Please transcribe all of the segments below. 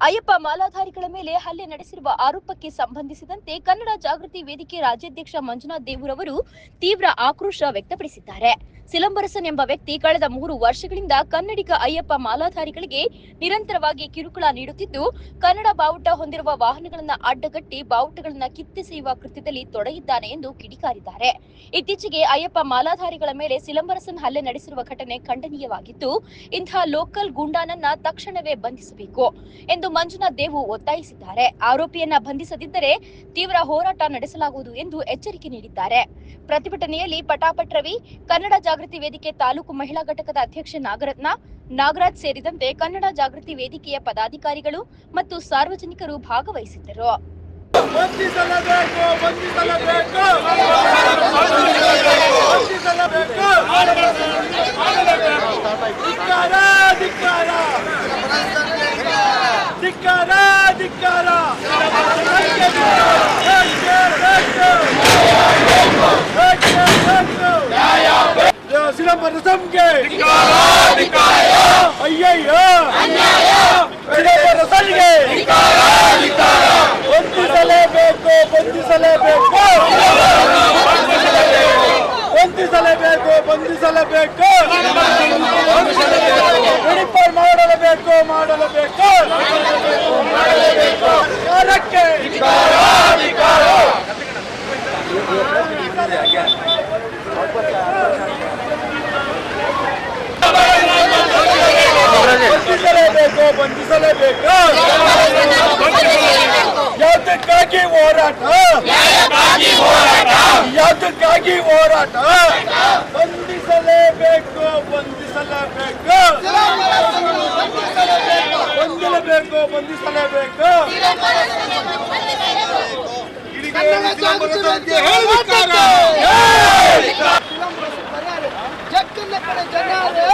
ಅಯ್ಯಪ್ಪ ಮಾಲಾಧಾರಿಗಳ ಮೇಲೆ ಹಲ್ಲೆ ನಡೆಸಿರುವ ಆರೋಪಕ್ಕೆ ಸಂಬಂಧಿಸಿದಂತೆ ಕನ್ನಡ ಜಾಗೃತಿ ವೇದಿಕೆ ರಾಜ್ಯಾಧ್ಯಕ್ಷ ಮಂಜುನಾಥ್ ದೇವೂರವರು ತೀವ್ರ ಆಕ್ರೋಶ ವ್ಯಕ್ತಪಡಿಸಿದ್ದಾರೆ. ಸಿಲಂಬರಸನ್ ಎಂಬ ವ್ಯಕ್ತಿ ಕಳೆದ ಮೂರು ವರ್ಷಗಳಿಂದ ಕನ್ನಡಿಗ ಅಯ್ಯಪ್ಪ ಮಾಲಾಧಾರಿಗಳಿಗೆ ನಿರಂತರವಾಗಿ ಕಿರುಕುಳ ನೀಡುತ್ತಿದ್ದು, ಕನ್ನಡ ಬಾವುಟ ಹೊಂದಿರುವ ವಾಹನಗಳನ್ನ ಅಡ್ಡಗಟ್ಟಿ ಬಾವುಟಗಳನ್ನ ಕಿತ್ತೆಸೆಯುವ ಕೃತ್ಯದಲ್ಲಿ ತೊಡಗಿದ್ದಾನೆ ಎಂದು ಕಿಡಿಕಾರಿದ್ದಾರೆ. ಇತ್ತೀಚೆಗೆ ಅಯ್ಯಪ್ಪ ಮಾಲಾಧಾರಿಗಳ ಮೇಲೆ ಸಿಲಂಬರಸನ್ ಹಲ್ಲೆ ನಡೆಸಿರುವ ಘಟನೆ ಖಂಡನೀಯವಾಗಿದ್ದು ಇಂತಹ ಲೋಕಲ್ ಗೂಂಡಾನನ್ನ ತಕ್ಷಣವೇ ಬಂಧಿಸಬೇಕು ಎಂದು ಮಂಜುನಾಥ್ ದೇವು ಒತ್ತಾಯಿಸಿದ್ದಾರೆ. ಆರೋಪಿಯನ್ನ ಬಂಧಿಸದಿದ್ದರೆ ತೀವ್ರ ಹೋರಾಟ ನಡೆಸಲಾಗುವುದು ಎಂದು ಎಚ್ಚರಿಕೆ ನೀಡಿದ್ದಾರೆ. ಪ್ರತಿಭಟನೆಯಲ್ಲಿ ಪಟಾಪಟ್ ರವಿ, ಕನ್ನಡ ಜಾಗೃತಿ ವೇದಿಕೆ ತಾಲೂಕು ಮಹಿಳಾ ಘಟಕದ ಅಧ್ಯಕ್ಷೆ ನಾಗರತ್ನ. ನಾಗರಾಜ್ ಸೇರಿದಂತೆ ಕನ್ನಡ ಜಾಗೃತಿ ವೇದಿಕೆಯ ಪದಾಧಿಕಾರಿಗಳು ಮತ್ತು ಸಾರ್ವಜನಿಕರು ಭಾಗವಹಿಸಿದ್ದರು. ಬಂಧಿಸಲೇಬೇಕು ಧಿಕ್ಕಾರ ಧಿಕ್ಕಾರ ಧಿಕ್ಕಾರ ಧಿಕ್ಕಾರ ಸಿಲಂಬರ ಸಂಖ್ಯೆ ಅಯ್ಯಯ್ಯೋ. ಸಿಲಂಬರ ಸಲ್ಗೆ ಬಂಧಿಸಲೇಬೇಕು ಬಂಧಿಸಲೇಬೇಕು ಬಂಧಿಸಲೇಬೇಕು ಮಾಡಲೇಬೇಕು ಮಾಡಲೇಬೇಕು ಯಾರಕ್ಕೆ ಬಂಧಿಸಲೇಬೇಕು ಬಂಧಿಸಲೇಬೇಕು ಯಾವುದಕ್ಕಾಗಿ ಹೋರಾಟ ಯಾವುದಕ್ಕಾಗಿ ಹೋರಾಟ ಬಂಧಿಸಲೇಬೇಕು ಬಂಧಿಸಲೇಬೇಕು ಬಂಧಿಸಲೇಬೇಕು ಬಂಧಿಸಲೇಬೇಕು ಜಕ್ಕನ್ನ ಕಡೆ ಜನಾರೆ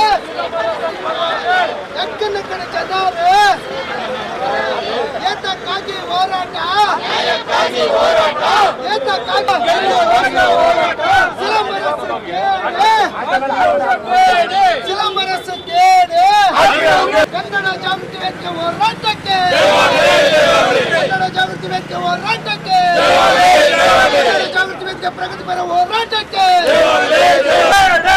ಜಕ್ಕನ್ನ ಕಡೆ ಜನಾರೆ ಏತಕ್ಕಾಗಿ ಹೋರಾಟ ಏತಕ್ಕಾಗಿ ಸಿಲಂಬರಸು ಕೇಳಿ ಸಿಲಂಬರಸು ಕೇಳಿ ಕನ್ನಡ ಜಾಗೃತಿ ವೇದಿಕೆ ಹೋರಾಟಕ್ಕೆ ಕನ್ನಡ ಜಾಗೃತಿ ವೇದಿಕೆ ಹೋರಾಟಕ್ಕೆ ಕನ್ನಡ ಜಾಗೃತಿ ವೇದಿಕೆ ಪ್ರಗತಿಪರ ಹೋರಾಟಕ್ಕೆ ಬೇಕೇ ಬೇಕು ಬೇಕೇ ಬೇಕು ಎಲ್ಲಿವರೆಗೂ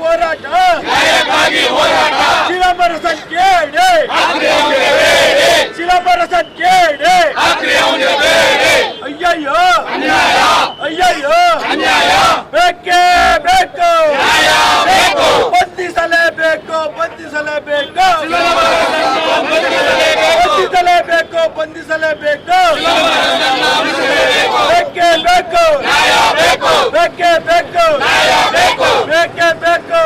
ಹೋರಾಟ ಹೋರಾಟ ಶಿಲಾಂಬರ ಸಂಖ್ಯೆ ಶಿಲಾಂಬರ ಸಂಖ್ಯೆ ಅಯ್ಯಯ್ಯೋ ಅಯ್ಯಯ್ಯೋ ಬೇಕೇ ಬೇಕು ಬಂಧಿಸಲೇಬೇಕು ಬಂಧಿಸಲೇಬೇಕು ಬಂಧಿಸಲೇಬೇಕು ಬಂಧಿಸಲೇಬೇಕು ಬೇಕೇ ಬೇಕು ಬೇಕೇ ಬೇಕು ಬೇಕೇ ಬೇಕು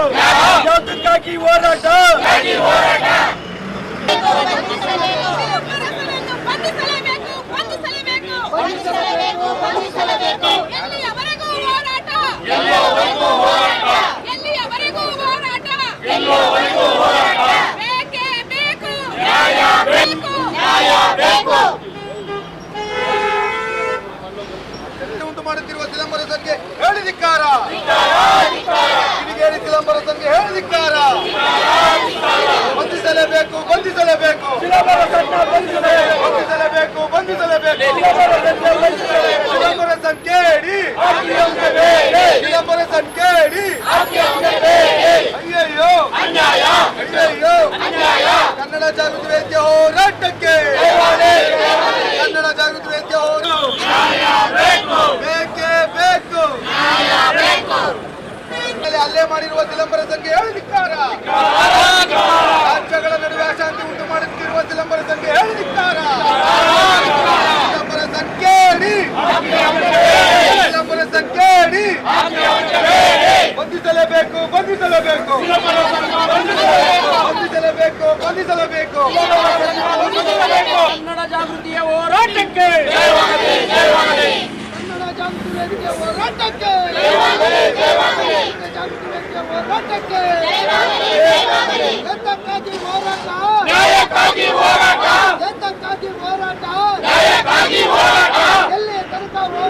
ಯಾವುದಕ್ಕಾಗಿ ಹೋರಾಟ ಬಂಧಿಸಲೇಬೇಕು ಬಂಧಿಸಲೇಬೇಕು ಬಂಧಿಸಲೇಬೇಕು ಬಂಧಿಸಲೇಬೇಕು ಎಲ್ಲಿಯವರೆಗೂ ಹೋರಾಟ ಎಲ್ಲಿಯವರೆಗೂ ಹೋರಾಟ ಎಲ್ಲಿಯವರೆಗೂ ಹೋರಾಟ ಎಲ್ಲಿಯವರೆಗೂ ಹೋರಾಟ ಬೇಕೇ ಬೇಕು ನ್ಯಾಯ ಬೇಕು ನ್ಯಾಯ ಬೇಕು ಉಂಟು ಮಾಡುತ್ತಿರುವ ಸಿಲಂಬರಸನ್ಗೆ ಕಿಡಿಗೇರಿ ಚಿದಂಬರ ಸಂಘ ಹೇಳಿದಿಕ್ಕಾರ? ಬಂಧಿಸಲೇಬೇಕು ಬಂಧಿಸಲೇಬೇಕು. ಬಂಧಿಸಲೇಬೇಕು ಬಂಧಿಸಲೇಬೇಕು. ಚಿದಂಬರ ಕೇಳಿ. ಚಿದಂಬರ ಕೇಳಿ. ಅಯ್ಯಯ್ಯೋ ಅಯ್ಯಯ್ಯೋ ಕನ್ನಡ ಜಾಗೃತಿ ವೇದ್ಯ ಹೋರಾಟಕ್ಕೆ. ಕನ್ನಡ ಜಾಗೃತಿ ವೇದ್ಯ ಹೋರಾಟ ಬೇಕು ಮಾಡಿರುವ ದಿಲಂಬರದಂಗೆ ಹೇಳಿ ಧಿಕ್ಕಾರ ರಾಜ್ಯಗಳ ನಡುವೆ ಅಶಾಂತಿ ಉಂಟು ಮಾಡುತ್ತಿರುವ ದಿಲಂಬರದಂಗೆ ಹೇಳಿ. ಧಿಕ್ಕಾರ ಸಂಖ್ಯೆಡಿ ಸಂಖ್ಯೆ ಬಂಧಿಸಲೇಬೇಕು ಬಂಧಿಸಲೇಬೇಕು. ಬಂಧಿಸಲೇಬೇಕು ಬಂಧಿಸಲೇಬೇಕು. ಕನ್ನಡ ಜಾಗೃತಿಯ ಹೋರಾಟಕ್ಕೆ. ವ್ಯಕ್ತಿಯ ಹೋರಾಟಕ್ಕೆ ಜಾಗೃತಿ ವ್ಯಕ್ತಿಯ ಹೋರಾಟಕ್ಕೆ ನ್ಯಾಯಕ್ಕಾಗಿ ಹೋರಾಟ. ವೇತಕ್ಕಾಗಿ ಹೋರಾಟ. ನ್ಯಾಯಕ್ಕಾಗಿ ಹೋರಾಟ. ಎಲ್ಲಿ ತನಕ ಹೋರಾಟ?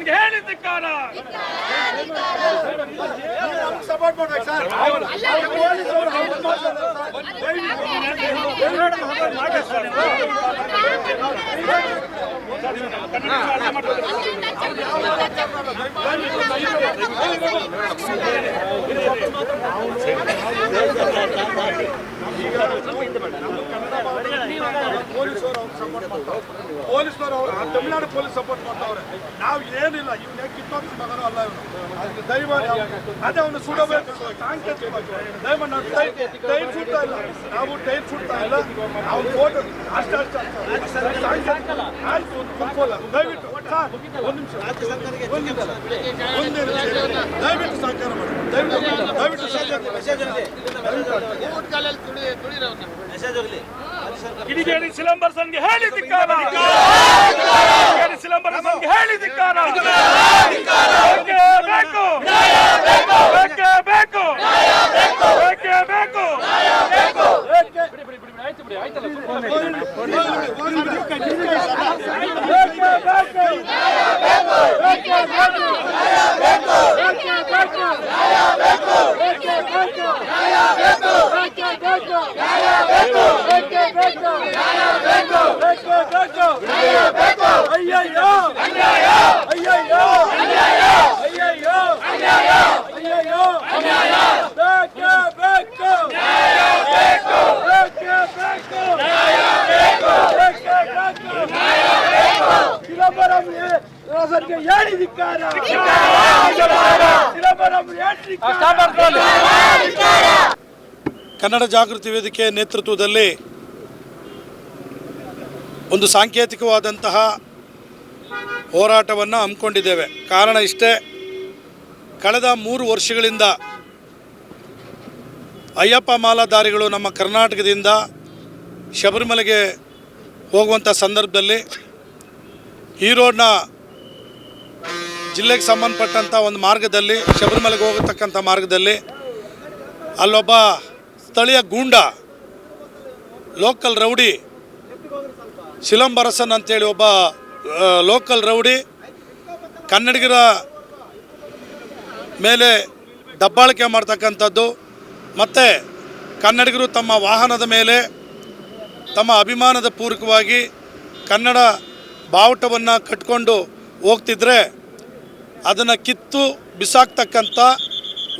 ಶ್ರೀರಂಬರ್ಸನ್ಗೆ ಹೇಳಿದ್ದಕ್ಕಾರ ಸಪೋರ್ಟ್ ಮಾಡ್ಬೇಕು ಸರ್ ಪೊಲೀಸ್ನವರು ಅವ್ರು ತಮಿಳ್ನಾಡು ಪೊಲೀಸ್ ಸಪೋರ್ಟ್ ಮಾಡ್ತಾವ್ರೆ ನಾವು ಏನಿಲ್ಲ ಇವ್ನ ಕಿತ್ತೋಗ್ಸಿ ಮಗನೂ ಅಲ್ಲ ಇವನು. ದೈವ ಅದೇ ಅವನು ಸುಡಬೇಕು ದೈವ ನಾವು ಟೈಮ್ ಸುಡ್ತಾ ಇಲ್ಲ. ನಾವು ಟೈಮ್ ಸುಡ್ತಾ ಇಲ್ಲ. ನಾವು ಫೋಟೋ ಅಷ್ಟೇ ಅಷ್ಟೇ ಆಯ್ತು ಕುತ್ಕೊಳ್ಳ ದಯವಿಟ್ಟು ಸರ್ ಒಂದು ನಿಮಿಷ. ಒಂದು ನಿಮಿಷ. ಒಂದು ನಿಮಿಷ. ದಯವಿಟ್ಟು ಸಹಕಾರ ಮಾಡಿ. ದಯವಿಟ್ಟು ದಯವಿಟ್ಟು ಕಿಡಿಗೇರಿ ಸಿಲಂಬರ್ಸನ್ಗೆ ಹೇಳಿದ್ದಕ್ಕಾರ ಸಿಲಂಬರ್ ಸಿಲಂಬರ್ಸನ್ಗೆ ಬೇಕು ಬೇಕೇ. ಬೇಕು ಬೇಕೇ ಬೇಕು ಅಯ್ಯಯ್ಯೋ ಅಯ್ಯಯ್ಯೋ ಅಯ್ಯಯ್ಯೋ ಅಯ್ಯಯ್ಯೋ ಬೇಕೇ ಬೇಕು ಬೇಕೇ ಬೇಕು ಬೇಕೇ ಬೇಕು ಚಿದಂಬರಂ ರಾಜನ್ಗೆ ಹೇಳಿದಿಕ್ಕಾರ ಚಿದಂಬರಂ ಹೇಳಿದಿಕ್ಕಾರ ಕನ್ನಡ ಜಾಗೃತಿ ವೇದಿಕೆ ನೇತೃತ್ವದಲ್ಲಿ ಒಂದು ಸಾಂಕೇತಿಕವಾದಂತಹ ಹೋರಾಟವನ್ನು ಹಮ್ಮಿಕೊಂಡಿದ್ದೇವೆ. ಕಾರಣ ಇಷ್ಟೇ, ಕಳೆದ ಮೂರು ವರ್ಷಗಳಿಂದ ಅಯ್ಯಪ್ಪ ಮಾಲಾಧಾರಿಗಳು ನಮ್ಮ ಕರ್ನಾಟಕದಿಂದ ಶಬರಿಮಲೆಗೆ ಹೋಗುವಂಥ ಸಂದರ್ಭದಲ್ಲಿ ಈ ರೋಡ್ನ ಜಿಲ್ಲೆಗೆ ಸಂಬಂಧಪಟ್ಟಂಥ ಒಂದು ಮಾರ್ಗದಲ್ಲಿ, ಶಬರಿಮಲೆಗೆ ಹೋಗತಕ್ಕಂಥ ಮಾರ್ಗದಲ್ಲಿ ಅಲ್ಲೊಬ್ಬ ಸ್ಥಳೀಯ ಗೂಂಡ ಲೋಕಲ್ ರೌಡಿ ಶಿಲಂಬರಸನ್ ಅಂತೇಳಿ ಒಬ್ಬ ಲೋಕಲ್ ರೌಡಿ, ಕನ್ನಡಿಗರ ಮೇಲೆ ದಬ್ಬಾಳಿಕೆ ಮಾಡ್ತಕ್ಕಂಥದ್ದು. ಮತ್ತು ಕನ್ನಡಿಗರು ತಮ್ಮ ವಾಹನದ ಮೇಲೆ ತಮ್ಮ ಅಭಿಮಾನದ ಪೂರ್ವಕವಾಗಿ ಕನ್ನಡ ಬಾವುಟವನ್ನು ಕಟ್ಕೊಂಡು ಹೋಗ್ತಿದ್ರೆ ಅದನ್ನು ಕಿತ್ತು ಬಿಸಾಕ್ತಕ್ಕಂಥ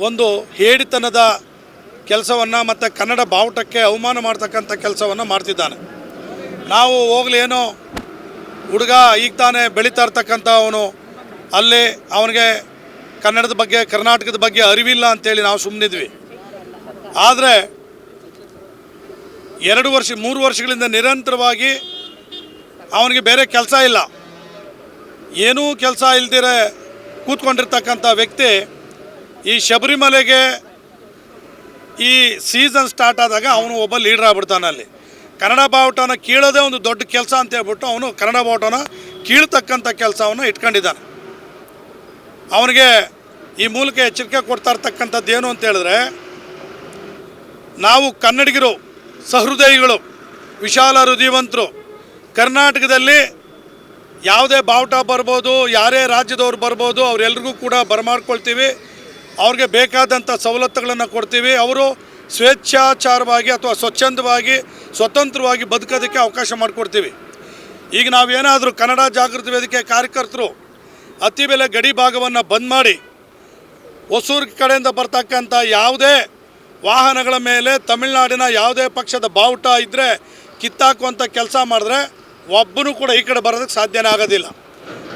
ಒಂದು ಹೇಡಿತನದ ಕೆಲಸವನ್ನು ಮತ್ತು ಕನ್ನಡ ಬಾವುಟಕ್ಕೆ ಅವಮಾನ ಮಾಡ್ತಕ್ಕಂಥ ಕೆಲಸವನ್ನು ಮಾಡ್ತಿದ್ದಾನೆ. ನಾವು ಹೋಗ್ಲಿ ಏನೋ ಹುಡುಗ ಈಗ ತಾನೇ ಬೆಳೀತಾ ಇರ್ತಕ್ಕಂಥ ಅವನು, ಅಲ್ಲಿ ಅವನಿಗೆ ಕನ್ನಡದ ಬಗ್ಗೆ, ಕರ್ನಾಟಕದ ಬಗ್ಗೆ ಅರಿವಿಲ್ಲ ಅಂತೇಳಿ ನಾವು ಸುಮ್ಮನಿದ್ವಿ ಆದರೆ ಎರಡು ವರ್ಷ, ಮೂರು ವರ್ಷಗಳಿಂದ ನಿರಂತರವಾಗಿ ಅವನಿಗೆ ಬೇರೆ ಕೆಲಸ ಇಲ್ಲ. ಏನೂ ಕೆಲಸ ಇಲ್ದಿರೆ ಕೂತ್ಕೊಂಡಿರ್ತಕ್ಕಂಥ ವ್ಯಕ್ತಿ ಈ ಶಬರಿಮಲೆಗೆ ಈ ಸೀಸನ್ ಸ್ಟಾರ್ಟ್ ಆದಾಗ ಅವನು ಒಬ್ಬ ಲೀಡರ್ ಆಗ್ಬಿಡ್ತಾನೆ ಅಲ್ಲಿ. ಕನ್ನಡ ಬಾವುಟನ ಕೀಳೋದೇ ಒಂದು ದೊಡ್ಡ ಕೆಲಸ ಅಂತ ಹೇಳ್ಬಿಟ್ಟು ಅವನು ಕನ್ನಡ ಬಾವುಟನ ಕೀಳ್ತಕ್ಕಂಥ ಕೆಲಸವನ್ನು ಇಟ್ಕೊಂಡಿದ್ದಾನೆ. ಅವನಿಗೆ ಈ ಮೂಲಕ ಎಚ್ಚರಿಕೆ ಕೊಡ್ತಾ ಇರ್ತಕ್ಕಂಥದ್ದು ಏನು ಅಂತ ಹೇಳಿದ್ರೆ, ನಾವು ಕನ್ನಡಿಗರು, ಸಹೃದಯಿಗಳು, ವಿಶಾಲ, ಹೃದಯವಂತರು ಕರ್ನಾಟಕದಲ್ಲಿ ಯಾವುದೇ ಬಾವುಟ ಬರ್ಬೋದು, ಯಾರೇ ರಾಜ್ಯದವ್ರು ಬರ್ಬೋದು, ಅವರೆಲ್ರಿಗೂ ಕೂಡ ಬರಮಾಡ್ಕೊಳ್ತೀವಿ. ಅವ್ರಿಗೆ ಬೇಕಾದಂಥ ಸವಲತ್ತುಗಳನ್ನು ಕೊಡ್ತೀವಿ. ಅವರು ಸ್ವೇಚ್ಛಾಚಾರವಾಗಿ ಅಥವಾ ಸ್ವಚ್ಛಂದವಾಗಿ, ಸ್ವತಂತ್ರವಾಗಿ ಬದುಕೋದಕ್ಕೆ ಅವಕಾಶ ಮಾಡಿಕೊಡ್ತೀವಿ. ಈಗ ನಾವೇನಾದರೂ ಕನ್ನಡ ಜಾಗೃತಿ ವೇದಿಕೆ ಕಾರ್ಯಕರ್ತರು ಅತಿ ಬೆಲೆ ಗಡಿ ಭಾಗವನ್ನು ಬಂದ್ ಮಾಡಿ, ಹೊಸೂರು ಕಡೆಯಿಂದ ಬರ್ತಕ್ಕಂಥ ಯಾವುದೇ ವಾಹನಗಳ ಮೇಲೆ ತಮಿಳುನಾಡಿನ ಯಾವುದೇ ಪಕ್ಷದ ಬಾವುಟ ಇದ್ದರೆ ಕಿತ್ತಾಕುವಂಥ ಕೆಲಸ ಮಾಡಿದ್ರೆ ಒಬ್ಬನೂ ಕೂಡ ಈ ಕಡೆ ಬರೋದಕ್ಕೆ ಸಾಧ್ಯನೇ ಆಗೋದಿಲ್ಲ.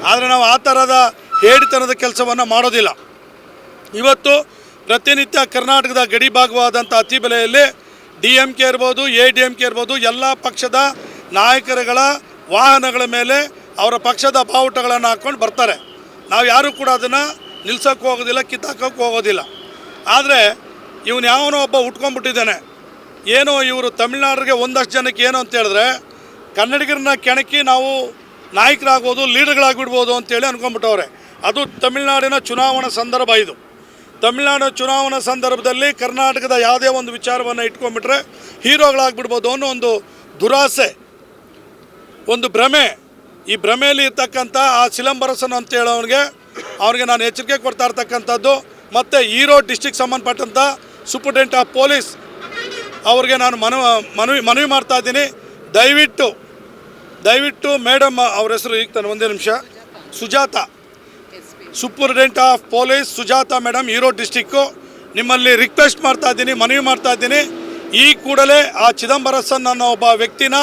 ಆದರೆ ನಾವು ಆ ಥರದ ಹೇಡಿತನದ ಕೆಲಸವನ್ನು ಮಾಡೋದಿಲ್ಲ. ಇವತ್ತು ಪ್ರತಿನಿತ್ಯ ಕರ್ನಾಟಕದ ಗಡಿ ಭಾಗವಾದಂಥ ಅತಿ ಬೆಲೆಯಲ್ಲಿ ಡಿ ಎಂ ಕೆ ಇರ್ಬೋದು, ಎ ಡಿ ಎಂ ಕೆ ಇರ್ಬೋದು, ಎಲ್ಲ ಪಕ್ಷದ ನಾಯಕರುಗಳ ವಾಹನಗಳ ಮೇಲೆ ಅವರ ಪಕ್ಷದ ಬಾವುಟಗಳನ್ನು ಹಾಕ್ಕೊಂಡು ಬರ್ತಾರೆ. ನಾವು ಯಾರೂ ಕೂಡ ಅದನ್ನು ನಿಲ್ಸೋಕ್ಕೆ ಹೋಗೋದಿಲ್ಲ ಕಿತ್ತಾಕೋಕ್ಕೆ ಹೋಗೋದಿಲ್ಲ. ಆದರೆ ಇವನು ಯಾವನೋ ಒಬ್ಬ ಉಟ್ಕೊಂಡ್ಬಿಟ್ಟಿದ್ದಾನೆ. ಏನೋ ಇವರು ತಮಿಳ್ನಾಡಿಗೆ ಒಂದಷ್ಟು ಜನಕ್ಕೆ ಏನು ಅಂತ ಹೇಳಿದ್ರೆ ಕನ್ನಡಿಗರನ್ನ ಕೆಣಕಿ ನಾವು ನಾಯಕರಾಗ್ಬೋದು, ಲೀಡರ್ಗಳಾಗ್ಬಿಡ್ಬೋದು ಅಂತೇಳಿ ಅನ್ಕೊಂಡ್ಬಿಟ್ಟವ್ರೆ. ಅದು ತಮಿಳುನಾಡಿನ ಚುನಾವಣಾ ಸಂದರ್ಭ ಇದು. ತಮಿಳ್ನಾಡು ಚುನಾವಣಾ ಸಂದರ್ಭದಲ್ಲಿ ಕರ್ನಾಟಕದ ಯಾವುದೇ ಒಂದು ವಿಚಾರವನ್ನು ಇಟ್ಕೊಂಡ್ಬಿಟ್ರೆ ಹೀರೋಗಳಾಗ್ಬಿಡ್ಬೋದು ಅನ್ನೋ ಒಂದು ದುರಾಸೆ, ಒಂದು ಭ್ರಮೆ. ಈ ಭ್ರಮೆಯಲ್ಲಿ ಇರ್ತಕ್ಕಂಥ ಆ ಸಿಲಂಬರಸನ್ ಅಂತ ಹೇಳೋನಿಗೆ ಅವ್ರಿಗೆ ನಾನು ಎಚ್ಚರಿಕೆ ಕೊಡ್ತಾ ಇರ್ತಕ್ಕಂಥದ್ದು, ಮತ್ತು ಈರೋ ಡಿಸ್ಟಿಕ್ ಸಂಬಂಧಪಟ್ಟಂಥ ಸೂಪರ್ಡೆಂಟ್ ಆಫ್ ಪೊಲೀಸ್ ಅವ್ರಿಗೆ ನಾನು ಮನವಿ ಮನವಿ ಮನವಿ ಮಾಡ್ತಾ ಇದ್ದೀನಿ. ದಯವಿಟ್ಟು ದಯವಿಟ್ಟು ಮೇಡಮ್ ಅವ್ರ ಹೆಸರು ಈಗ ತಾನೆ ಒಂದೇ ನಿಮಿಷ. Sujatha. Superintendent of police Sujatha madam Erode district ನಿಮ್ಮಲ್ಲಿ ರಿಕ್ವೆಸ್ಟ್ ಮಾಡ್ತಾ ಇದ್ದೀನಿ, ಮನವಿ ಮಾಡ್ತಾ ಇದ್ದೀನಿ. ಈ ಕೂಡಲೇ ಆ ಚಿದಂಬರಸನ್ ಅನ್ನೋ ಒಬ್ಬ ವ್ಯಕ್ತಿನ,